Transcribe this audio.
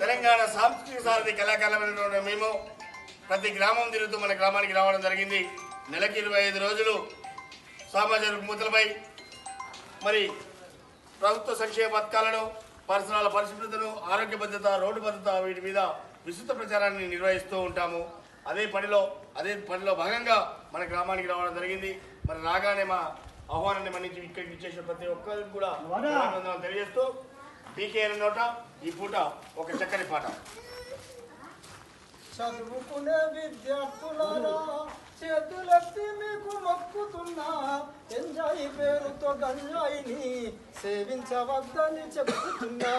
తెలంగాణ సాంస్కృతిక సారథి కళాకారులమైన మేము ప్రతి గ్రామం తిరుగుతూ మన గ్రామానికి రావడం జరిగింది. నెలకి ఇరవై ఐదు రోజులు సామాజిక మూతలపై మరి ప్రభుత్వ సంక్షేమ పథకాలను పరిసరాల పరిశుభ్రతను ఆరోగ్య భద్రత రోడ్డు భద్రత వీటి మీద విస్తృత ప్రచారాన్ని నిర్వహిస్తూ ఉంటాము. అదే పనిలో అదే పనిలో భాగంగా మన గ్రామానికి రావడం జరిగింది. మరి రాగానే మా ఆహ్వానాన్ని మన్నించి ఇక్కడికి ఇచ్చేసిన ప్రతి ఒక్కరికి కూడా తెలియజేస్తూ పీకే నోట ఈ పూట ఒక చక్కని పాట. చదువుకునే విద్యార్థులారా చేతులెత్తి మీకు మొక్కుతున్నా ఎంజాయ్ పేరుతో గంజాయిని సేవించవద్దని చెబుతున్నా